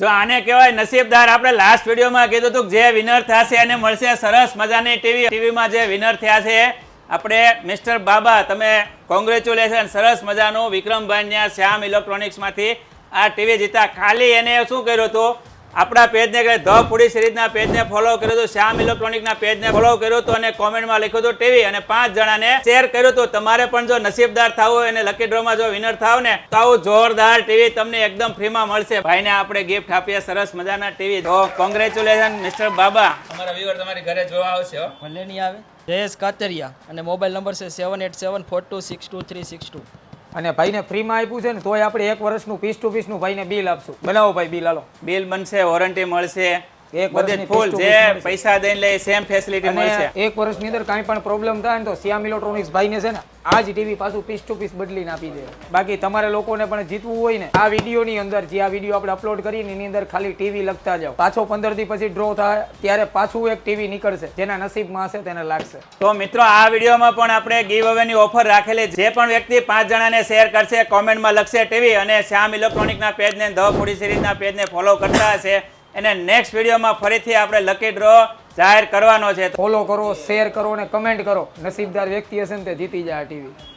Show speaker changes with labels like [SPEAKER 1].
[SPEAKER 1] જો આને કહેવાય નસીબદાર, આપણે લાસ્ટ વિડીયોમાં કીધું હતું જે વિનર થશે એને મળશે સરસ મજાની ટીવી ટીવીમાં જે વિનર થયા છે, આપણે મિસ્ટર બાબા, તમે કોંગ્રેચ્યુલેશન સરસ મજાનું વિક્રમભાઈ શ્યામ ઇલેક્ટ્રોનિક્સમાંથી આ ટીવી જીતા. ખાલી એને શું કર્યું હતું? આપણા પેજને કહે ધ ફૂડી સિરીઝના પેજને ફોલો કર્યું હતું શ્યામ ઇલેક્ટ્રોનિકના પેજને ફોલો કર્યું હતું અને કોમેન્ટમાં લખ્યું હતું ટીવી અને પાંચ જણાને શેર કર્યું હતું તમારે પણ જો નસીબદાર થાવ હોય અને લકી ડ્રોમાં જો વિનર થાવ ને તો આવું જોરદાર ટીવી તમને એકદમ ફ્રીમાં મળશે. ભાઈને આપણે ગિફ્ટ આપીએ સરસ મજાના ટીવી. તો કોંગ્રેચ્યુલેશન મિસ્ટર બાબા. અમારા વ્યુઅર તમારી ઘરે જોવા આવશે
[SPEAKER 2] ભલે નહીં આવે. જયેશ કાતરિયા અને મોબાઈલ નંબર છે seven eight seven four two six two three six two
[SPEAKER 3] અને ભાઈને ફ્રીમાં આપ્યું છે ને, તોય આપણે એક વર્ષનું પીસ ટુ પીસનું ભાઈને બિલ આપશું. બનાવો ભાઈ બિલ હાલો.
[SPEAKER 1] બિલ બનશે વોરંટી મળશે.
[SPEAKER 3] એક વર્ષની
[SPEAKER 1] ફૂલ જે પૈસા દઈને લે સેમ ફેસિલિટી મળશે.
[SPEAKER 3] એક વર્ષની અંદર કાંઈ પણ પ્રોબ્લેમ થાય ને તો શ્યામ ઇલેક્ટ્રોનિક્સ ભાઈને છે ને આ જ ટીવી પાછું પીસ ટુ પીસ બદલીને આપી દે. બાકી તમારે લોકોને પણ જીતવું હોય ને આ વિડીયોની અંદર જે આ વીડિયો આપણે અપલોડ કરીએ એની અંદર ખાલી ટીવી લખતા જાઓ. પાછો પંદર દી પછી ડ્રો થાય ત્યારે પાછું એક ટીવી નીકળશે જેના નસીબમાં હશે તેને લાગશે.
[SPEAKER 1] તો મિત્રો આ વિડીયોમાં પણ આપણે ગીવ અવેની ઓફર રાખેલી જે પણ વ્યક્તિ પાંચ જણાને શેર કરશે કોમેન્ટમાં લખશે ટીવી અને શ્યામ ઇલેક્ટ્રોનિકના પેજને ધ ફૂડી સિરીઝના પેજને ફોલો કરતા હશે. એને નેક્સ્ટ વિડીયોમાં ફરીથી આપણે લકી ડ્રો જાહેર કરવાનો છે.
[SPEAKER 3] ફોલો કરો શેર કરો અને કમેન્ટ કરો. નસીબદાર વ્યક્તિ હશે ને તે જીતી જાય ટીવી